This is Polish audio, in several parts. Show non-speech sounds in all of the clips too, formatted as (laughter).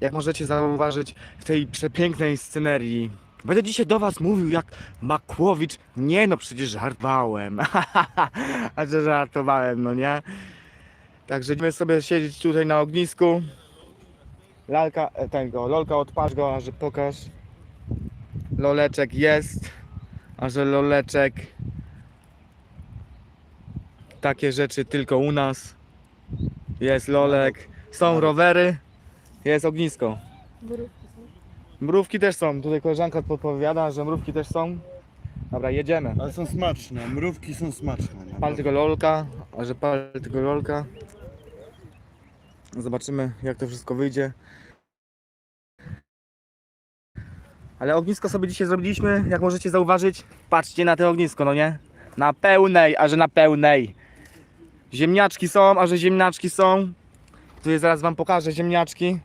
jak możecie zauważyć w tej przepięknej scenerii. Będę dzisiaj do was mówił jak Makłowicz. Nie no, przecież żartowałem. (laughs) A że żartowałem, no nie? Także będziemy sobie siedzieć tutaj na ognisku. Lalka, e, tego, lolka odpatrz go, a że pokaż. Loleczek jest, a że loleczek. Takie rzeczy tylko u nas. Jest lolek, są rowery, jest ognisko. Mrówki też są. Tutaj koleżanka podpowiada, że mrówki też są. Dobra, jedziemy. Ale są smaczne, mrówki są smaczne. Pal tego lolka, a że pal tego lolka. Zobaczymy jak to wszystko wyjdzie. Ale ognisko sobie dzisiaj zrobiliśmy, jak możecie zauważyć. Patrzcie na to ognisko, no nie? Na pełnej, a że na pełnej. Ziemniaczki są, a że ziemniaczki są. Tutaj zaraz wam pokażę ziemniaczki.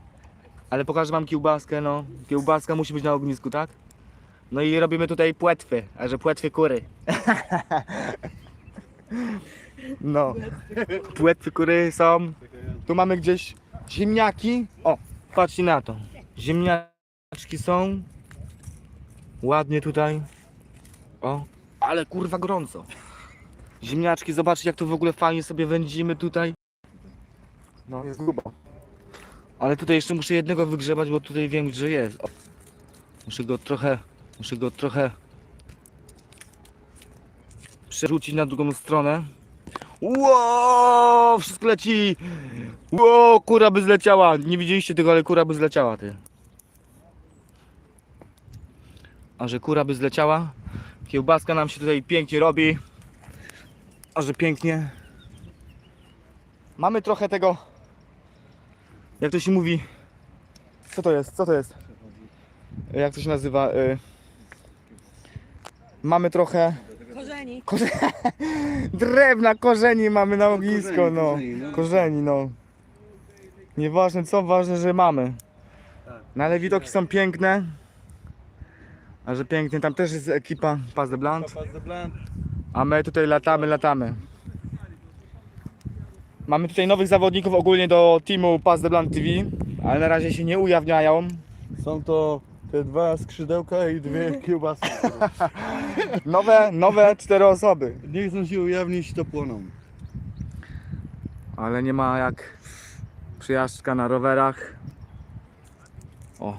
Ale pokażę wam kiełbaskę, no. Kiełbaska musi być na ognisku, tak? No i robimy tutaj płetwy, a że płetwy kury. (laughs) No. Płetwy kury są. Tu mamy gdzieś ziemniaki. O, patrzcie na to. Ziemniaczki są. Ładnie tutaj. O, ale kurwa gorąco. Ziemniaczki, zobaczcie jak to w ogóle fajnie sobie wędzimy tutaj. No, jest grubo. Ale tutaj jeszcze muszę jednego wygrzebać, bo tutaj wiem, że jest. O. Muszę go trochę, muszę go trochę przerzucić na drugą stronę. Ło, wszystko leci. Ło, kura by zleciała. Nie widzieliście tego, ale kura by zleciała, ty. A że kura by zleciała, kiełbaska nam się tutaj pięknie robi. A że pięknie. Mamy trochę tego, jak to się mówi, co to jest, co to jest? Jak to się nazywa? Y... Mamy trochę Korzeni. (laughs) drewna, korzeni mamy na ognisko, Korzeni, no. korzeni, no. Korzeni, no. Nieważne co, ważne, że mamy. No ale widoki są piękne. A że pięknie, tam też jest ekipa Paz de Blanc. Papa de Blanc. A my tutaj latamy, latamy. Mamy tutaj nowych zawodników ogólnie do teamu de Blanc TV, ale na razie się nie ujawniają. Są to te dwa skrzydełka i dwie (laughs) kiełbasy. Nowe, nowe cztery osoby. Nie chcą się ujawnić, to płoną. Ale nie ma jak przyjażdżka na rowerach. O.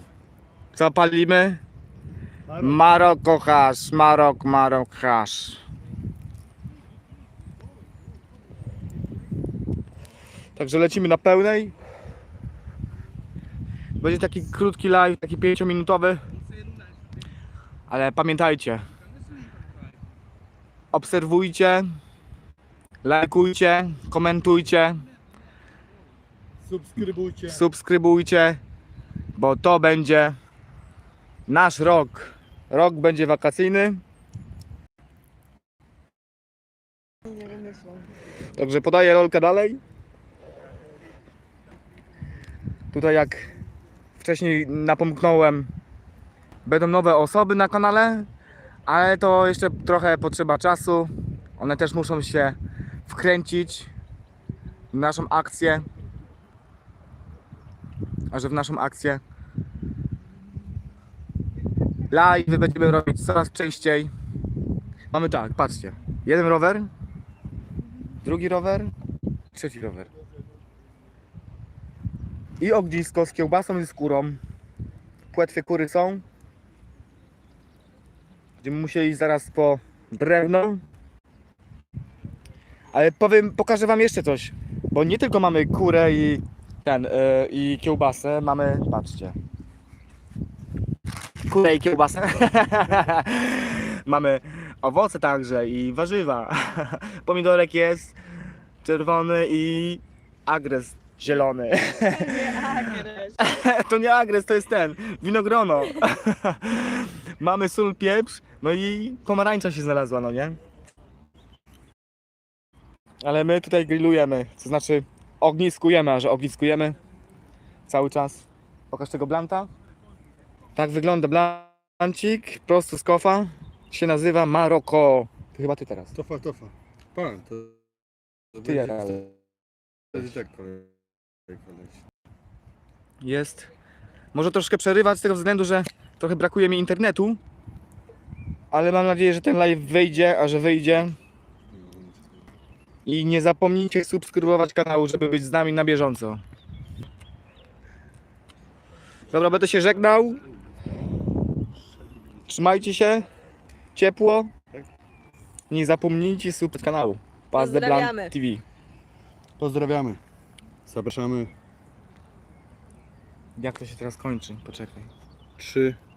Co palimy? Maroko hasz, Marok, Marok hasz. Także lecimy na pełnej. Będzie taki krótki live, taki 5-minutowy. Ale pamiętajcie. Obserwujcie, lajkujcie, komentujcie, Subskrybujcie. subskrybujcie, bo to będzie nasz rok. Rok będzie wakacyjny. Także podaję rolkę dalej. Tutaj jak wcześniej napomknąłem, będą nowe osoby na kanale, ale to jeszcze trochę potrzeba czasu. One też muszą się wkręcić w naszą akcję. A że w naszą akcję live będziemy robić coraz częściej. Mamy tak, patrzcie. Jeden rower, drugi rower, trzeci rower. I ognisko z kiełbasą i z kurą. Płetwy kury są. Będziemy musieli zaraz po drewno. Ale powiem, pokażę wam jeszcze coś. Bo nie tylko mamy kurę i ten, yy, i kiełbasę, mamy, patrzcie. Kurę i kiełbasę. (laughs) mamy owoce także i warzywa. (laughs) Pomidorek jest czerwony i agres zielony. (laughs) To nie agres, to jest ten, winogrono. (laughs) Mamy sól, pieprz, no i pomarańcza się znalazła, no nie? Ale my tutaj grillujemy, to znaczy ogniskujemy, a że ogniskujemy cały czas. Pokaż tego blanta. Tak wygląda blancik, prosto z kofa. Się nazywa Maroko. To chyba ty teraz. Tofa, tofa. Pan, to... to Ty będzie- ale. Tak kolej. Jest Może troszkę przerywać z tego względu, że trochę brakuje mi internetu. Ale mam nadzieję, że ten live wyjdzie, a że wyjdzie. I nie zapomnijcie subskrybować kanału, żeby być z nami na bieżąco. Dobra, będę się żegnał. Trzymajcie się. Ciepło. Nie zapomnijcie subskrybować kanału. Paz de Blanc Pozdrawiamy. TV. Pozdrawiamy. Zapraszamy. Jak to się teraz kończy? Poczekaj. Trzy,